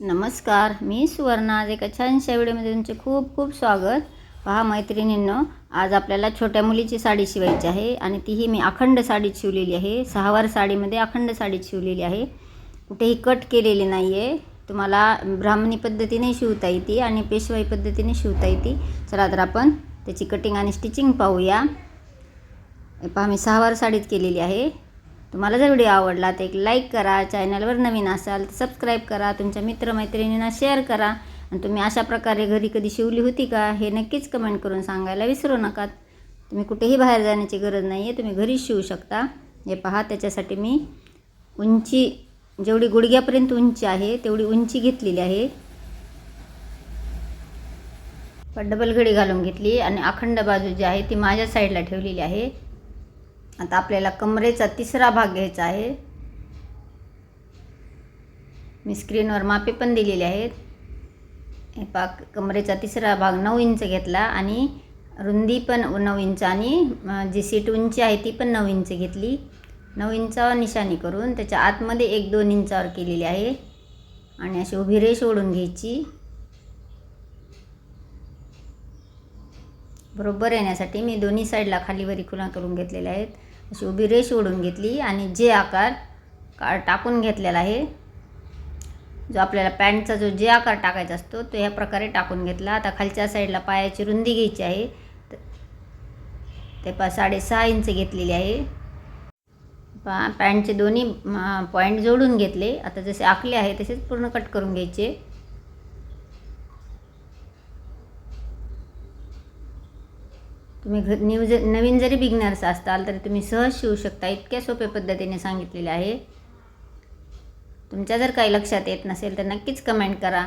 नमस्कार मी सुवर्णा. आज एका छानशा व्हिडिओमध्ये तुमचे खूप खूप स्वागत. पहा मैत्रिणींनो आज आपल्याला छोट्या मुलीची साडी शिवायची आहे आणि तीही मी अखंड साडीत शिवलेली आहे. सहावार साडीमध्ये अखंड साडीत शिवलेली आहे. कुठेही कट केलेली नाही आहे तुम्हाला ब्राह्मणी पद्धतीने शिवता येते आणि पेशवाई पद्धतीने शिवता येते. चला तर आपण त्याची कटिंग आणि स्टिचिंग पाहूया. पहा मी सहावार साडीत केलेली आहे. तुम्हाला जर व्हिडिओ आवडला तर एक लाईक करा चॅनलवर नवीन असाल तर सबस्क्राईब करा तुमच्या मित्रमैत्रिणींना शेअर करा. आणि तुम्ही अशा प्रकारे घरी कधी शिवली होती का हे नक्कीच कमेंट करून सांगायला विसरू नका. तुम्ही कुठेही बाहेर जाण्याची गरज नाही आहे तुम्ही घरीच शिवू शकता. हे पहा त्याच्यासाठी मी उंची जेवढी गुडघ्यापर्यंत उंची आहे तेवढी उंची घेतलेली आहे. पण डबल घडी घालून घेतली आणि अखंड बाजू जी आहे ती माझ्या साईडला ठेवलेली आहे. आता आपल्याला कमरेचा तिसरा भाग घ्यायचा आहे. मी स्क्रीनवर मापे पण दिलेले आहेत. हे पाक कमरेचा तिसरा भाग नऊ इंच घेतला आणि रुंदी पण नऊ इंच आणि जी सीट उंची आहे ती पण नऊ इंच घेतली. नऊ इंचावर निशाणी करून त्याच्या आतमध्ये एक दोन इंचावर केलेली आहे. आणि अशी उभी रेष ओढून घ्यायची. बरोबर येण्यासाठी मी दोन्ही साईडला खालीवरी खुला करून घेतलेल्या आहेत. अशी उभी रेष ओढून घेतली आणि जे आकार का टाकून घेतलेला आहे जो आपल्याला पॅन्टचा जो जे आकार टाकायचा असतो तो ह्या प्रकारे टाकून घेतला. आता खालच्या साईडला पायाची रुंदी घ्यायची आहे. ते पा साडेसहा इंच घेतलेली आहे. पा पॅन्टचे दोन्ही पॉईंट जोडून घेतले. आता जसे आखले आहे तसेच पूर्ण कट करून घ्यायचे. तुम्ही घ न्यू ज नवीन जरी बिगनर्स असताल तरी तुम्ही सहज शिवू शकता. इतक्या सोप्या पद्धतीने सांगितलेले आहे. तुमच्या जर काही लक्षात येत नसेल तर नक्कीच कमेंट करा.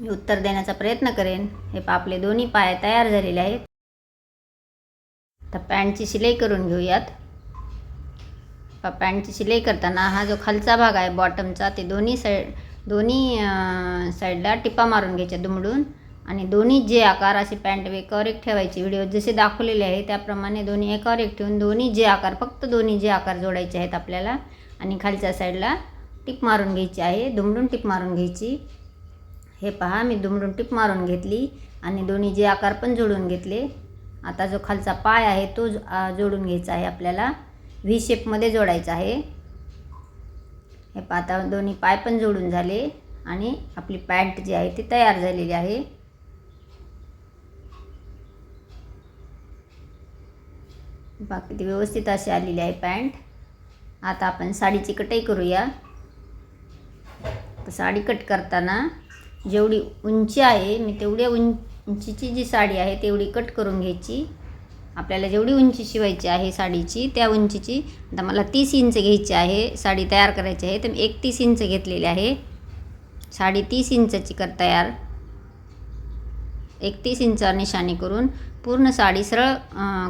मी उत्तर देण्याचा प्रयत्न करेन. हे आपले दोन्ही पाय तयार झालेले आहेत. आता पॅन्टची शिलाई करून घेऊयात. पॅन्टची शिलाई करताना हा जो खालचा भाग आहे बॉटमचा ते दोन्ही साईड दोन्ही साईडला टिपा मारून घ्यायच्या दुमडून. आणि दोन्ही जे आकार अशी पॅन्ट एकावर एक ठेवायची व्हिडिओ जसे दाखवलेले आहे त्याप्रमाणे दोन्ही एकावर एक ठेवून दोन्ही जे आकार फक्त दोन्ही जे आकार जोडायचे आहेत आपल्याला आणि खालच्या साईडला टिप मारून घ्यायची आहे दुमडून टिप मारून घ्यायची. हे पहा मी दुमडून टिप मारून घेतली आणि दोन्ही जे आकार पण जोडून घेतले. आता जो खालचा पाय आहे तो जोडून घ्यायचा आहे आपल्याला. व्ही शेपमध्ये जोडायचा आहे. हे पहा आता दोन्ही पाय पण जोडून झाले आणि आपली पॅन्ट जी आहे ती तयार झालेली आहे. बाकी ती व्यवस्थित अशी आलेली आहे पॅन्ट. आता आपण साडीची कटई करूया. तर साडी कट करताना जेवढी उंची आहे मी तेवढ्या उं उंचीची जी साडी आहे तेवढी कट करून घ्यायची. आपल्याला जेवढी उंची शिवायची आहे साडीची त्या उंचीची आता मला तीस इंच घ्यायची आहे साडी तयार करायची आहे तर मी एकतीस इंच घेतलेली आहे. साडी तीस इंचाची कर तयार. एकतीस इंच निशाणी करून पूर्ण साडी सरळ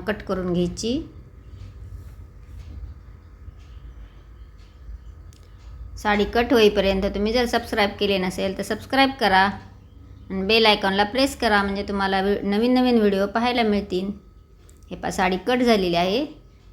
कट करून घ्यायची. साडी कट होईपर्यंत तुम्ही जर सबस्क्राईब केले नसेल तर सबस्क्राईब करा आणि बेल आयकॉनला प्रेस करा म्हणजे तुम्हाला वि नवीन नवीन व्हिडिओ पाहायला मिळतील. हे पा साडी कट झालेली आहे.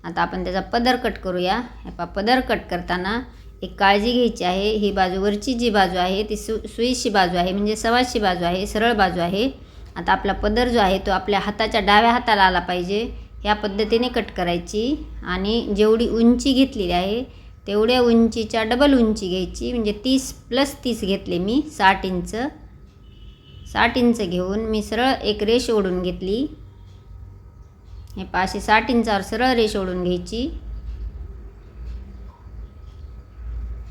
आता आपण त्याचा पदर कट करूया. हे पा पदर कट करताना एक काळजी घ्यायची आहे. ही बाजू वरची जी बाजू आहे ती सु सुईशी बाजू आहे म्हणजे सवाशी बाजू आहे सरळ बाजू आहे. आता आपला पदर जो आहे तो आपल्या हाताच्या डाव्या हाताला आला पाहिजे. ह्या पद्धतीने कट करायची आणि जेवढी उंची घेतलेली आहे तेवढ्या उंचीच्या डबल उंची घ्यायची. म्हणजे तीस प्लस तीस घेतले मी साठ इंच. साठ इंच घेऊन मी सरळ एक रेष ओढून घेतली. हे पाचशे साठ इंचावर सरळ रेष ओढून घ्यायची.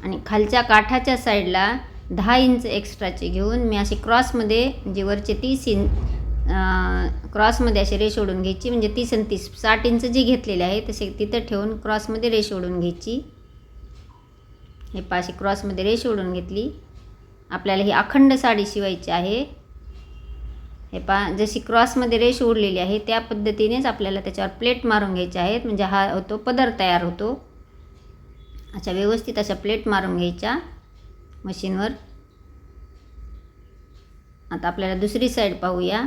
आणि खालच्या काठाच्या साईडला दहा इंच एक्स्ट्राचे घेऊन मी असे क्रॉसमध्ये जे वरचे तीस इंच क्रॉसमध्ये असे रेष ओढून घ्यायची. म्हणजे तीस आणि तीस साठ इंच जे घेतलेले आहे तसे तिथं ठेवून क्रॉसमध्ये रेष ओढून घ्यायची. हे पाशी क्रॉसमध्ये रेष ओढून घेतली. आपल्याला ही अखंड साडी शिवायची आहे. हे पा जशी क्रॉसमध्ये रेष ओढलेली आहे त्या पद्धतीनेच आपल्याला त्याच्यावर प्लेट मारून घ्यायचे आहेत. म्हणजे हा होतो पदर तयार होतो. अशा व्यवस्थित अशा प्लेट मारून घ्यायच्या. मशीनवर. आता आपल्याला दुसरी साईड पाहूया.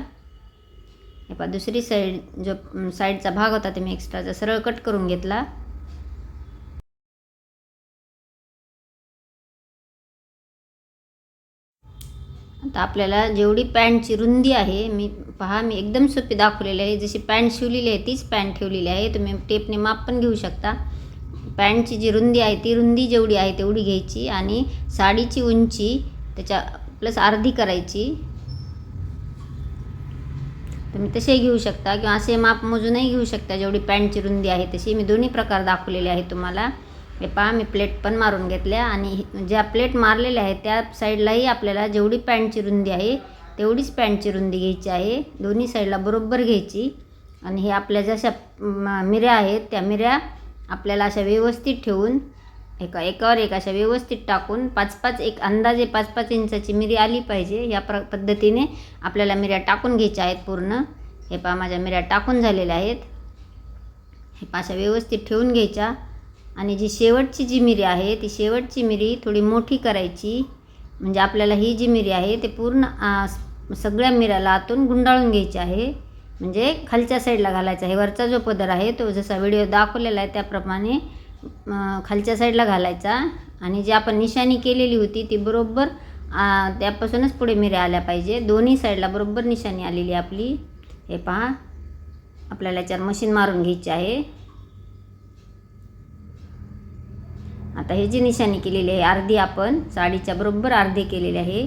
हे पा दुसरी साईड जो साईडचा भाग होता ते मी एक्स्ट्राचा सरळ कट करून घेतला. आता आपल्याला जेवढी पॅन्टची रुंदी आहे मी पहा मी एकदम सोपी दाखवलेली आहे. जशी पॅन्ट शिवलेली आहे तीच पॅन्ट ठेवलेली आहे. तुम्ही टेपने माप पण घेऊ शकता. पॅन्टची जी रुंदी आहे ती रुंदी जेवढी आहे तेवढी घ्यायची आणि साडीची उंची त्याच्या प्लस अर्धी करायची. तुम्ही तसे घेऊ शकता किंवा असे माप मोजूनही घेऊ शकता जेवढी पॅन्टची रुंदी आहे तशी. मी दोन्ही प्रकार दाखवलेले आहे तुम्हाला. हे पहा मी प्लेट पण मारून घेतल्या आणि ज्या प्लेट मारलेल्या आहेत त्या साईडलाही आपल्याला जेवढी पॅन्टची रुंदी आहे तेवढीच पॅन्टची रुंदी घ्यायची आहे. दोन्ही साईडला बरोबर घ्यायची आणि हे आपल्या जशा मिऱ्या आहेत त्या मिऱ्या आपल्याला अशा व्यवस्थित ठेवून एका एकावर एक अशा व्यवस्थित टाकून पाच पाच एक अंदाजे पाच पाच इंचाची मिरी आली पाहिजे. या प्र पद्धतीने आपल्याला मिऱ्या टाकून घ्यायच्या आहेत पूर्ण. हे पहा माझ्या मिऱ्या टाकून झालेल्या आहेत. हे पाशा व्यवस्थित ठेवून घ्यायच्या. आणि जी शेवटची जी मिरी आहे ती शेवटची मिरी थोडी मोठी करायची. म्हणजे आपल्याला ही जी मिरी आहे ते पूर्ण सगळ्या मिऱ्याला आतून गुंडाळून घ्यायची आहे. म्हणजे खालच्या साईडला घालायचा. आहे वरचा जो पदर आहे तो जसा व्हिडिओ दाखवलेला आहे त्याप्रमाणे खालच्या साईडला घालायचा. आणि जी आपण निशाणी केलेली होती ती बरोबर त्यापासूनच पुढे मिऱ्या आल्या पाहिजे. दोन्ही साईडला बरोबर निशाणी आलेली आहे आपली. हे पहा. आपल्याला याच्यावर मशीन मारून घ्यायची आहे. आता हे जी निशाणी केलेली आहे अर्धी आपण साडीच्या बरोबर अर्धी केलेली आहे.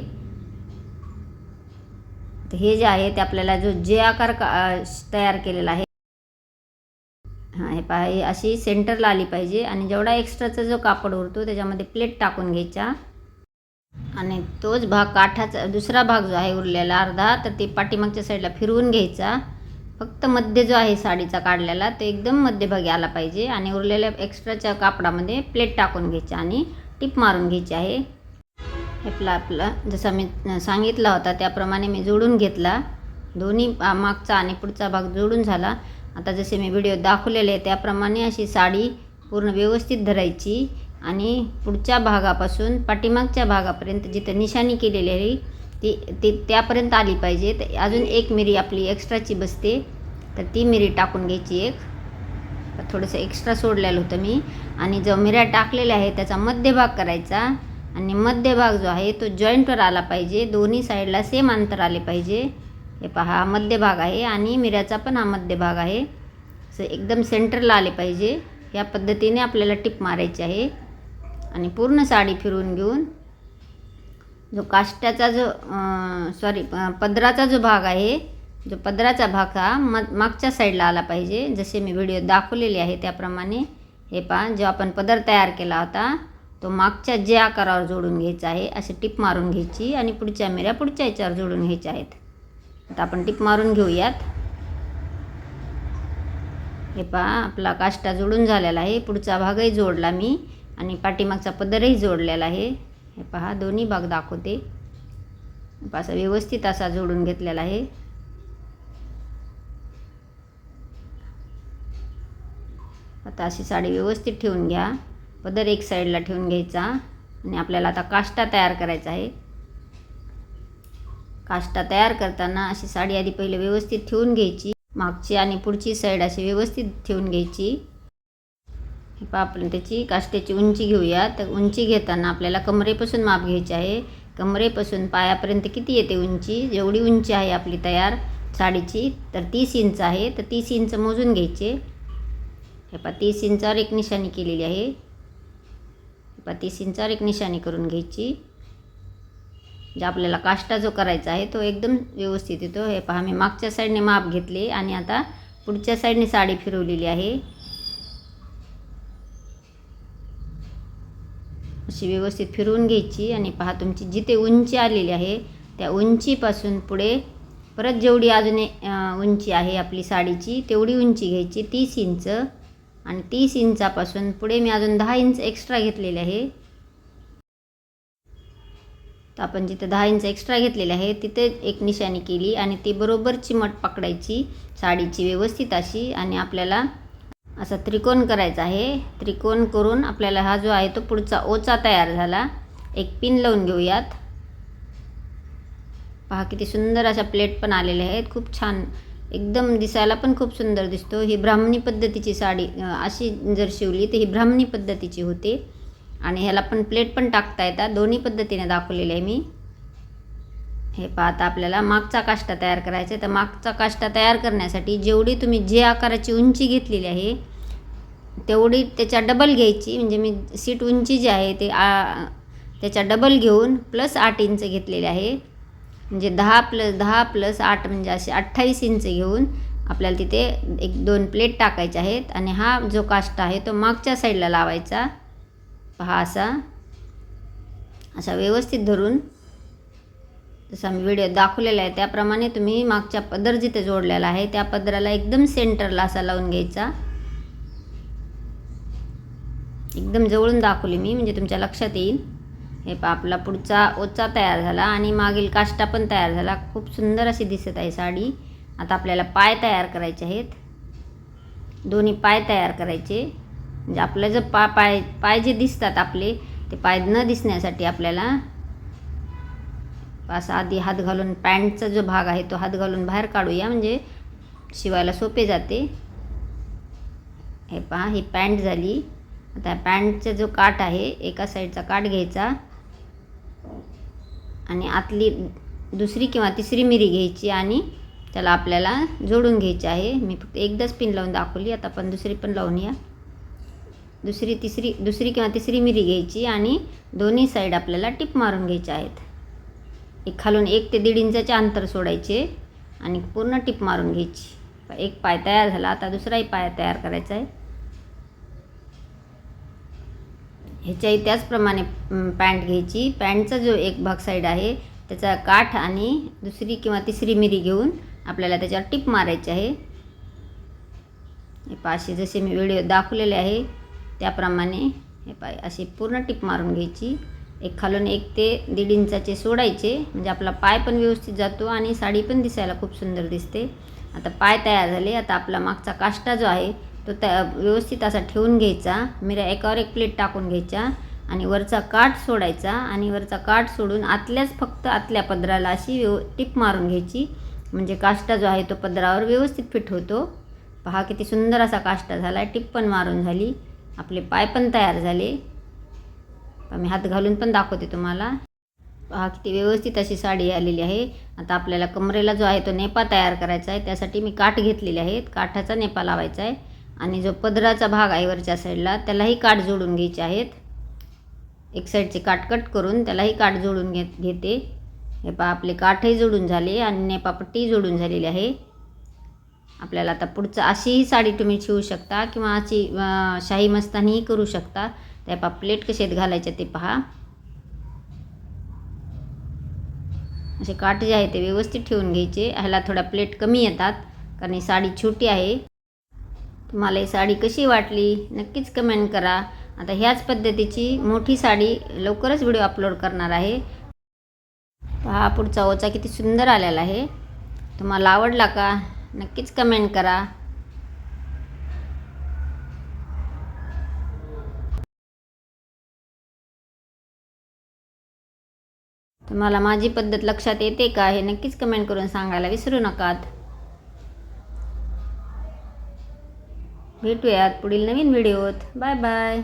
तर हे जे आहे ते आपल्याला जो जे आकार का तयार केलेला आहे हां हे पहा हे अशी सेंटरला आली पाहिजे आणि जेवढा एक्स्ट्राचा जो कापड उरतो त्याच्यामध्ये प्लेट टाकून घ्यायचा. आणि तोच भाग काठाचा दुसरा भाग जो आहे उरलेला अर्धा तर ते पाठीमागच्या साईडला फिरवून घ्यायचा. फक्त मध्य जो आहे साडीचा काढलेला तो एकदम मध्यभागी आला पाहिजे. आणि उरलेल्या एक्स्ट्राच्या कापडामध्ये प्लेट टाकून घ्यायचा आणि टिप मारून घ्यायची आहे. हे आपला. आपला जसा मी सांगितला होता त्याप्रमाणे मी जोडून घेतला. दोन्ही मागचा आणि पुढचा भाग जोडून झाला. आता जसे मी व्हिडिओ दाखवलेले आहे त्याप्रमाणे अशी साडी पूर्ण व्यवस्थित धरायची. आणि पुढच्या भागापासून पाठीमागच्या भागापर्यंत जिथं निशाणी केलेली आहे ती ती त्यापर्यंत आली पाहिजे. तर अजून एक मिरी आपली एक्स्ट्राची बसते. तर ती मिरी टाकून घ्यायची एक. थोडंसं एक्स्ट्रा सोडलेलं होतं मी. आणि जो मिऱ्या टाकलेल्या आहे त्याचा मध्यभाग करायचा. आणि मध्यभाग जो आहे तो जॉईंटवर आला पाहिजे. दोन्ही साईडला सेम अंतर आले पाहिजे. हे पहा हा मध्यभाग आहे आणि मिऱ्याचा पण हा मध्यभाग आहे. असं एकदम सेंटरला आले पाहिजे. या पद्धतीने आपल्याला टिप मारायची आहे. आणि पूर्ण साडी फिरवून घेऊन जो काष्ट्याचा जो सॉरी पदराचा जो भाग आहे जो पदराचा भाग हा म मागच्या साईडला आला पाहिजे. जसे मी व्हिडिओ दाखवलेले आहे त्याप्रमाणे. हे पहा जो आपण पदर तयार केला होता तो मागच्या ज्या आकारावर जोडून घ्यायचा आहे अशी टिप मारून घ्यायची आणि पुढच्या मिऱ्या पुढच्या याच्यावर जोडून घ्यायच्या आहेत. आता आपण टिप मारून घेऊयात. हे पहा आपला काष्टा जोडून झालेला आहे. पुढचा भागही जोडला मी आणि पाठीमागचा पदरही जोडलेला आहे. हे पहा दोन्ही भाग दाखवते. असा व्यवस्थित असा जोडून घेतलेला आहे. आता अशी साडी व्यवस्थित ठेवून घ्या. पदर एक साईडला ठेवून घ्यायचा. आणि आपल्याला आता काष्टा तयार करायचा आहे. काष्टा तयार करताना अशी साडी आधी पहिले व्यवस्थित ठेवून घ्यायची. मागची आणि पुढची साईड अशी व्यवस्थित ठेवून घ्यायची. हे पहा आपण त्याची काष्ट्याची उंची घेऊया. तर उंची घेताना आपल्याला कमरेपासून माप घ्यायचे आहे. कमरेपासून पायापर्यंत किती येते उंची? जेवढी उंची आहे आपली तयार साडीची तर तीस इंच आहे. तर तीस इंच मोजून घ्यायचे. हे पहा तीस इंचावर एक निशाणी केलेली आहे. हे इंचावर एक निशाणी करून घ्यायची. जे आपल्याला काष्टा जो करायचा आहे तो एकदम व्यवस्थित येतो. हे पहा मी मागच्या साईडने माप घेतले आणि आता पुढच्या साईडने साडी फिरवलेली आहे. अशी व्यवस्थित फिरवून घ्यायची आणि पहा तुमची जिथे उंची आलेली आहे त्या उंचीपासून पुढे परत जेवढी अजून उंची आहे आपली साडीची तेवढी उंची घ्यायची तीस इंच. आणि तीस इंचापासून पुढे मी अजून दहा इंच एक्स्ट्रा घेतलेले आहे. तर आपण जिथं दहा इंच एक्स्ट्रा घेतलेले आहे तिथे एक निशाणी केली आणि ती बरोबर चिमट पकडायची साडीची व्यवस्थित अशी आणि आपल्याला असा त्रिकोण करायचा आहे. त्रिकोण करून आपल्याला हा जो आहे तो पुढचा ओचा तयार झाला. एक पिन लावून घेऊयात. पहा किती सुंदर अशा प्लेट पण आलेल्या आहेत. खूप छान एकदम दिसायला पण खूप सुंदर दिसतो. ही ब्राह्मणी पद्धतीची साडी अशी जर शिवली तर ही ब्राह्मणी पद्धतीची होते. आणि ह्याला पण प्लेट पण टाकता येतात. दोन्ही पद्धतीने दाखवलेले आहे मी. हे पाहता आपल्याला मागचा काष्टा तयार करायचा आहे. तर मागचा काष्टा तयार करण्यासाठी जेवढी तुम्ही जे आकाराची उंची घेतलेली आहे तेवढी त्याच्या डबल घ्यायची. म्हणजे मी सीट उंची जी आहे ते आ त्याच्या डबल घेऊन प्लस आठ इंच घेतलेले आहे. म्हणजे दहा प्लस दहा प्लस आठ म्हणजे असे अठ्ठावीस इंच घेऊन आपल्याला तिथे एक दोन प्लेट टाकायचे आहेत. आणि हा जो काष्ट आहे तो मागच्या साईडला लावायचा. पहा असा. असा व्यवस्थित धरून जसा मी व्हिडिओ दाखवलेला आहे त्याप्रमाणे तुम्ही मागच्या पदर जिथे जोडलेला आहे त्या पदराला एकदम सेंटरला असा लावून घ्यायचा. एकदम जवळून दाखवली मी म्हणजे तुमच्या लक्षात येईल. हे पा आपला पुढचा ओचा तयार झाला आणि मागील काष्टा पण तयार झाला. खूप सुंदर अशी दिसत आहे साडी. आता आपल्याला पाय तयार करायचे आहेत. दोन्ही पाय तयार करायचे. म्हणजे आपलं जर पा पाय पाय जे दिसतात आपले ते पाय न दिसण्यासाठी आपल्याला असा आधी हात घालून पॅन्टचा जो भाग आहे तो हात घालून बाहेर काढूया. म्हणजे शिवायला सोपे जाते. हे पहा ही पॅन्ट झाली. आता पॅन्टचा जो काठ आहे एका साईडचा काठ घ्यायचा. आणि आतली दुसरी किंवा तिसरी मिरी घ्यायची आणि त्याला आपल्याला जोडून घ्यायची आहे. मी फक्त एकदाच पिन लावून दाखवली आता आपण दुसरी पण लावून या. दुसरी तिसरी दुसरी किंवा तिसरी मिरी घ्यायची आणि दोन्ही साईड आपल्याला टिप मारून घ्यायच्या आहेत. एक खालून एक ते दीड इंचाचे अंतर सोडायचे आणि पूर्ण टिप मारून घ्यायची. एक पाय तयार झाला आता दुसराही पाय तयार करायचा आहे. ह्याच्याही त्याचप्रमाणे पॅन्ट घ्यायची. पॅन्टचा जो एक भाग साईड आहे त्याचा काठ आणि दुसरी किंवा तिसरी मिरी घेऊन आपल्याला त्याच्यावर टिप मारायची आहे. हे पाशी जसे मी व्हिडिओ दाखवलेले आहे त्याप्रमाणे हे पाय अशी पूर्ण टिप मारून घ्यायची. एक खालून एक ते दीड इंचाचे सोडायचे म्हणजे आपला पाय पण व्यवस्थित जातो आणि साडी पण दिसायला खूप सुंदर दिसते. आता पाय तयार झाले आता आपला मागचा काष्टा जो आहे तो त्या व्यवस्थित असा ठेवून घ्यायचा. मिऱ्या एकावर एक प्लेट टाकून घ्यायच्या आणि वरचा काठ सोडायचा आणि वरचा काठ सोडून आतल्याच फक्त आतल्या पदराला अशी व्यव टिप मारून घ्यायची. म्हणजे काष्टा जो आहे तो पदरावर व्यवस्थित फिट होतो. पहा किती सुंदर असा काष्टा झाला. टिप पण मारून झाली. आपले पाय पण तयार झाले. मी हात घालून पण दाखवते तुम्हाला. पहा किती व्यवस्थित अशी साडी आलेली आहे. आता आपल्याला कमरेला जो आहे तो नेपा तयार करायचा आहे. त्यासाठी मी काठ घेतलेले आहेत. काठाचा नेपा लावायचा आहे. आणि जो पदराचा भाग आहे वरच्या साईडला त्यालाही काठ जोडून घ्यायचे आहेत. एक साईडचे काट कट करून त्यालाही काठ जोडून घेत घेते. हे पहा आपले काठही जोडून झाले आणि नेपापट्टी जोडून झालेली आहे. आपल्याला आता पुढचं अशीही साडी तुम्ही शिवू शकता किंवा अशी शाही मस्तानीही करू शकता. त्या पा प्लेट कसे आहेत घालायचे ते पहा. असे काठ जे आहे ते व्यवस्थित ठेवून घ्यायचे. ह्याला थोड्या प्लेट कमी येतात कारण ही साडी छोटी आहे. तुम्हाला ही साडी कशी वाटली नक्कीच कमेंट करा. आता ह्याच पद्धतीची मोठी साडी लवकरच व्हिडिओ अपलोड करणार आहे. हा पुढचा ओचा किती सुंदर आलेला आहे. तुम्हाला आवडला का नक्कीच कमेंट करा. तुम्हाला माझी पद्धत लक्षात येते का हे नक्कीच कमेंट करून सांगायला विसरू नकात. भेटूयात पुढील नवीन व्हिडिओत. Bye bye.